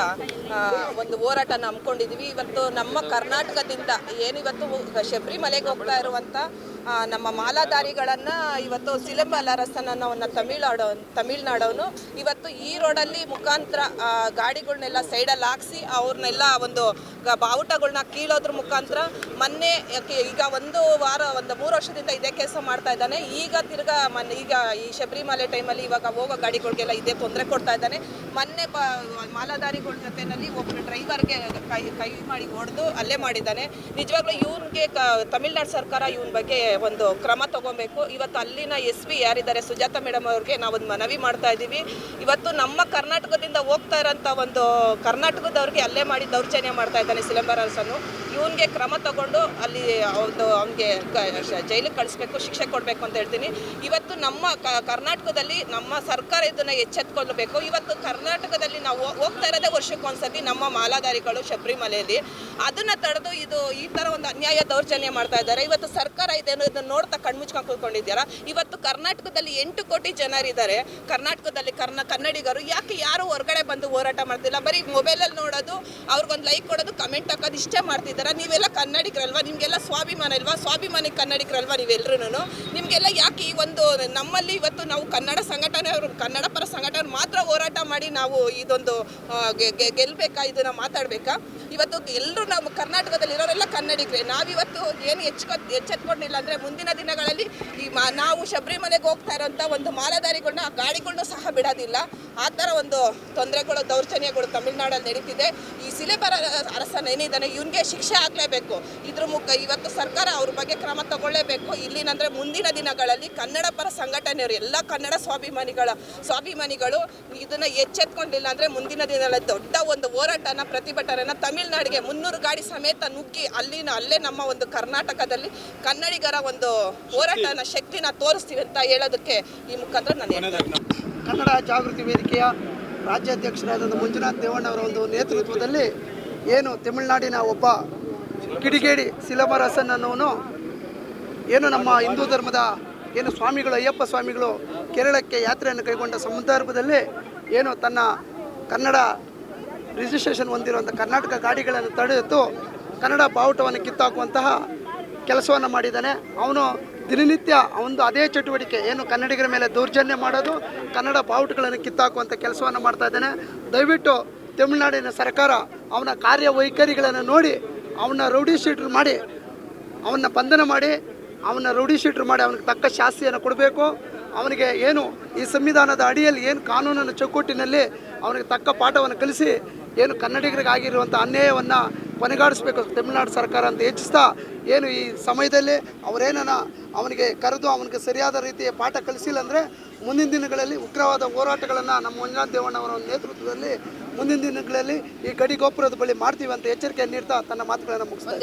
ಒಂದು ಹೋರಾಟ ಹಮ್ಮಿಕೊಂಡಿದ್ದೀವಿ. ಇವತ್ತು ನಮ್ಮ ಕರ್ನಾಟಕದಿಂದ ಏನಿವತ್ತು ಶಬರಿಮಲೆಗೆ ಹೋಗ್ತಾ ಇರುವಂಥ ಆ, ನಮ್ಮ ಮಾಲಾಧಾರಿಗಳನ್ನು ಇವತ್ತು ಸಿಲೆಂಬಲ್ ಅರಸನನ್ನ ತಮಿಳ್ನಾಡು ತಮಿಳ್ನಾಡವನು ಇವತ್ತು ಈ ರೋಡಲ್ಲಿ ಮುಖಾಂತರ ಗಾಡಿಗಳನ್ನೆಲ್ಲ ಸೈಡಲ್ಲಿ ಹಾಕ್ಸಿ ಅವ್ರನ್ನೆಲ್ಲ ಒಂದು ಬಾವುಟಗಳನ್ನ ಬಾವುಟಗಳ್ನ ಕೀಳೋದ್ರ ಮುಖಾಂತರ ಮೊನ್ನೆ ಈಗ ಒಂದು ವಾರ, ಒಂದು ಮೂರು ವರ್ಷದಿಂದ ಇದೇ ಕೆಲಸ ಮಾಡ್ತಾ ಇದ್ದಾನೆ. ಈಗ ತಿರ್ಗಾ ಮೊನ್ನೆ, ಈಗ ಈ ಶಬರಿಮಲೆ ಟೈಮಲ್ಲಿ ಇವಾಗ ಹೋಗೋ ಗಾಡಿಗಳಿಗೆಲ್ಲ ಇದೇ ತೊಂದರೆ ಕೊಡ್ತಾ ಇದ್ದಾನೆ. ಮೊನ್ನೆ ಬ, ಮಾಲಾಧಾರಿಗಳ ಜೊತೆಯಲ್ಲಿ ಒಬ್ಬ ಡ್ರೈವರ್ಗೆ ಕೈ ಕೈ ಮಾಡಿ ಹೊಡೆದು ಅಲ್ಲೇ ಮಾಡಿದ್ದಾನೆ. ನಿಜವಾಗ್ಲೂ ಇವನಿಗೆ ತಮಿಳ್ನಾಡು ಸರ್ಕಾರ ಇವನ ಬಗ್ಗೆ ಒಂದು ಕ್ರಮ ತಗೊಬೇಕು. ಇವತ್ತು ಅಲ್ಲಿನ ಎಸ್ ಪಿ ಯಾರಿದ್ದಾರೆ? ಸುಜಾತ ಮೇಡಮ್ ಅವ್ರಿಗೆ ನಾವೊಂದು ಮನವಿ ಮಾಡ್ತಾ ಇದ್ದೀವಿ. ಇವತ್ತು ನಮ್ಮ ಕರ್ನಾಟಕದಿಂದ ಹೋಗ್ತಾ ಇರೋಂಥ ಒಂದು ಕರ್ನಾಟಕದವ್ರಿಗೆ ಅಲ್ಲೇ ಮಾಡಿ ದೌರ್ಜನ್ಯ ಮಾಡ್ತಾ ಇದ್ದಾನೆ ಸಿಲಂಬರ್ ಅರಸನು. ಇವನ್ಗೆ ಕ್ರಮ ತಗೊಂಡು ಅಲ್ಲಿ ಒಂದು ಅವನಿಗೆ ಜೈಲಿಗೆ ಕಳಿಸ್ಬೇಕು, ಶಿಕ್ಷೆ ಕೊಡಬೇಕು ಅಂತ ಹೇಳ್ತೀನಿ. ಇವತ್ತು ನಮ್ಮ ಕರ್ನಾಟಕದಲ್ಲಿ ನಮ್ಮ ಸರ್ಕಾರ ಇದನ್ನ ಎಚ್ಚೆತ್ಕೊಳ್ಬೇಕು. ಇವತ್ತು ಕರ್ನಾಟಕದಲ್ಲಿ ನಾವು ಹೋಗ್ತಾ ಇರೋದೇ ವರ್ಷಕ್ಕೊಂದ್ಸತಿ ನಮ್ಮ ಮಾಲಾಧಾರಿಗಳು ಶಬರಿಮಲೆಯಲ್ಲಿ. ಅದನ್ನ ತಡೆದು ಇದು ಈ ತರ ಒಂದು ಅನ್ಯಾಯ ದೌರ್ಜನ್ಯ ಮಾಡ್ತಾ ಇದ್ದಾರೆ. ಇವತ್ತು ಸರ್ಕಾರ ಇದೇನು ಇದನ್ನ ನೋಡ್ತಾ ಕಣ್ಮುಚ್ಕೊಂಡು ಕೂತ್ಕೊಂಡಿದ್ಯಾರ ಇವತ್ತು ಕರ್ನಾಟಕದಲ್ಲಿ ಎಂಟು ಕೋಟಿ ಜನರಿದ್ದಾರೆ. ಕರ್ನಾಟಕದಲ್ಲಿ ಕರ್ನ ಕನ್ನಡಿಗರು ಯಾಕೆ ಯಾರು ಹೊರಗಡೆ ಬಂದು ಹೋರಾಟ ಮಾಡ್ತಿಲ್ಲ? ಬರೀ ಮೊಬೈಲಲ್ಲಿ ನೋಡೋದು ಅವ್ರಿಗೊಂದು ಲೈಕ್ ಕೊಡೋದು ಕಮೆಂಟ್ ಹಾಕೋದು ಇಷ್ಟೇ ಮಾಡ್ತಿದ್ದಾರೆ? ನೀವೆಲ್ಲ ಕನ್ನಡಿಗರಲ್ವಾ? ನಿಮಗೆಲ್ಲ ಸ್ವಾಭಿಮಾನ ಇಲ್ವಾ? ಸ್ವಾಭಿಮಾನಿ ಕನ್ನಡಿಗರಲ್ವಾ ನೀವೆಲ್ಲರೂ ನಿಮಗೆಲ್ಲ ಯಾಕೆ ಈ ಒಂದು ನಮ್ಮಲ್ಲಿ ಇವತ್ತು ನಾವು ಕನ್ನಡ ಸಂಘಟನೆ ಅವರು ಕನ್ನಡ ಪರ ಸಂಘಟನೆ ಮಾತ್ರ ಹೋರಾಟ ಮಾಡಿ ನಾವು ಇದೊಂದು ಆ, ಗೆ- ಗೆ- ಗೆಲ್ಬೇಕಾ? ಇದನ್ನ ಮಾತಾಡ್ಬೇಕಾ? ಇವತ್ತು ಎಲ್ಲರೂ ನಮ್ಮ ಕರ್ನಾಟಕದಲ್ಲಿ ಇರೋರೆಲ್ಲ ಕನ್ನಡಿಗರೇ. ನಾವಿವತ್ತು ಏನು ಎಚ್ಚ ಎಚ್ಚೆತ್ಕೊಂಡಿಲ್ಲ ಅಂದರೆ ಮುಂದಿನ ದಿನಗಳಲ್ಲಿ ಈ ಮಾ, ನಾವು ಶಬರಿಮಲೆಗೆ ಹೋಗ್ತಾ ಇರೋಂಥ ಒಂದು ಮಾಲಧಾರಿಗಳನ್ನ ಆ ಗಾಡಿಗಳ್ನು ಸಹ ಬಿಡೋದಿಲ್ಲ. ಆ ಥರ ಒಂದು ತೊಂದರೆಗಳು, ದೌರ್ಜನ್ಯಗಳು ತಮಿಳುನಾಡಲ್ಲಿ ನಡೀತಿದೆ. ಈ ಸಿಲೆಬರ ಅರಸನ ಏನಿದ್ದಾನೆ, ಇವನಿಗೆ ಶಿಕ್ಷೆ ಆಗಲೇಬೇಕು. ಇದ್ರ ಮುಖ, ಇವತ್ತು ಸರ್ಕಾರ ಅವ್ರ ಬಗ್ಗೆ ಕ್ರಮ ತಗೊಳ್ಳೇಬೇಕು. ಇಲ್ಲಿನಂದ್ರೆ ಮುಂದಿನ ದಿನಗಳಲ್ಲಿ ಕನ್ನಡ ಪರ ಸಂಘಟನೆಯವರು, ಎಲ್ಲ ಕನ್ನಡ ಸ್ವಾಭಿಮಾನಿಗಳ, ಸ್ವಾಭಿಮಾನಿಗಳು ಇದನ್ನ ಎಚ್ಚೆತ್ಕೊಂಡಿಲ್ಲ ಅಂದ್ರೆ ಮುಂದಿನ ದಿನಗಳಲ್ಲಿ ದೊಡ್ಡ ಒಂದು ಹೋರಾಟನ, ಪ್ರತಿಭಟನೆನ ತಮಿಳ್ನಾಡಿಗೆ ಮುನ್ನೂರು ಗಾಡಿ ಸಮೇತ ನುಗ್ಗಿ ಅಲ್ಲಿನ ಅಲ್ಲೇ ನಮ್ಮ ಒಂದು ಕರ್ನಾಟಕದಲ್ಲಿ ಕನ್ನಡಿಗರ ಒಂದು ಹೋರಾಟನ ಶಕ್ತಿನ ತೋರಿಸ್ತೀವಿ ಅಂತ ಹೇಳೋದಕ್ಕೆ ಈ ಮುಖಾಂತರ ನಾನು ಹೇಳ್ತೀನಿ. ಕನ್ನಡ ಜಾಗೃತಿ ವೇದಿಕೆಯ ರಾಜ್ಯಾಧ್ಯಕ್ಷರಾದ ಮಂಜುನಾಥ್ ದೇವಣ್ಣವರ ಒಂದು ನೇತೃತ್ವದಲ್ಲಿ ಏನು ತಮಿಳುನಾಡಿನ ಒಬ್ಬ ಕಿಡಿಗೇಡಿ ಸಿಲಬರಸನ್ ಅನ್ನೋನು ಏನು ನಮ್ಮ ಹಿಂದೂ ಧರ್ಮದ ಏನು ಸ್ವಾಮಿಗಳು ಅಯ್ಯಪ್ಪ ಸ್ವಾಮಿಗಳು ಕೇರಳಕ್ಕೆ ಯಾತ್ರೆಯನ್ನು ಕೈಗೊಂಡ ಸಂದರ್ಭದಲ್ಲಿ ಏನು ತನ್ನ ಕನ್ನಡ ರಿಜಿಸ್ಟ್ರೇಷನ್ ಹೊಂದಿರುವಂಥ ಕರ್ನಾಟಕ ಗಾಡಿಗಳನ್ನು ತಡೆದು ಕನ್ನಡ ಬಾವುಟವನ್ನು ಕಿತ್ತಾಕುವಂತಹ ಕೆಲಸವನ್ನು ಮಾಡಿದ್ದಾನೆ. ಅವನು ದಿನನಿತ್ಯ ಒಂದು ಅದೇ ಚಟುವಟಿಕೆ, ಏನು ಕನ್ನಡಿಗರ ಮೇಲೆ ದೌರ್ಜನ್ಯ ಮಾಡೋದು, ಕನ್ನಡ ಬಾವುಟಗಳನ್ನು ಕಿತ್ತಾಕುವಂಥ ಕೆಲಸವನ್ನು ಮಾಡ್ತಾ ಇದ್ದಾನೆ. ದಯವಿಟ್ಟು ತಮಿಳುನಾಡಿನ ಸರ್ಕಾರ ಅವನ ಕಾರ್ಯವೈಖರಿಗಳನ್ನು ನೋಡಿ ಅವನ ರೌಡಿ ಶೀಟ್ರ್ ಮಾಡಿ, ಅವನ್ನ ಬಂಧನ ಮಾಡಿ ಅವನ ರೌಡಿ ಶೀಟ್ರ್ ಮಾಡಿ ಅವನಿಗೆ ತಕ್ಕ ಶಾಸ್ತಿಯನ್ನು ಕೊಡಬೇಕು. ಅವನಿಗೆ ಏನು ಈ ಸಂವಿಧಾನದ ಅಡಿಯಲ್ಲಿ ಏನು ಕಾನೂನನ್ನು ಚೌಕಟ್ಟಿನಲ್ಲಿ ಅವನಿಗೆ ತಕ್ಕ ಪಾಠವನ್ನು ಕಲಿಸಿ ಏನು ಕನ್ನಡಿಗರಿಗಾಗಿರುವಂಥ ಅನ್ಯಾಯವನ್ನು ಕೊನೆಗಾಡಿಸ್ಬೇಕು ತಮಿಳುನಾಡು ಸರ್ಕಾರ ಅಂತ ಹೆಚ್ಚಿಸ್ತಾ ಏನು ಈ ಸಮಯದಲ್ಲಿ ಅವರೇನನ ಅವನಿಗೆ ಕರೆದು ಅವನಿಗೆ ಸರಿಯಾದ ರೀತಿಯ ಪಾಠ ಕಲಿಸಿಲ್ಲ ಅಂದರೆ ಮುಂದಿನ ದಿನಗಳಲ್ಲಿ ಉಗ್ರವಾದ ಹೋರಾಟಗಳನ್ನು ನಮ್ಮ ಮಂಜುನಾಥ್ ದೇವಣ್ಣವರ ನೇತೃತ್ವದಲ್ಲಿ ಮುಂದಿನ ದಿನಗಳಲ್ಲಿ ಈ ಗಡಿ ಗೋಪುರದ ಬಳಿ ಮಾಡ್ತೀವಿ ಅಂತ ಎಚ್ಚರಿಕೆಯನ್ನು ನೀಡ್ತಾ ತನ್ನ ಮಾತುಗಳನ್ನು ಮುಗಿಸ್ತಾರೆ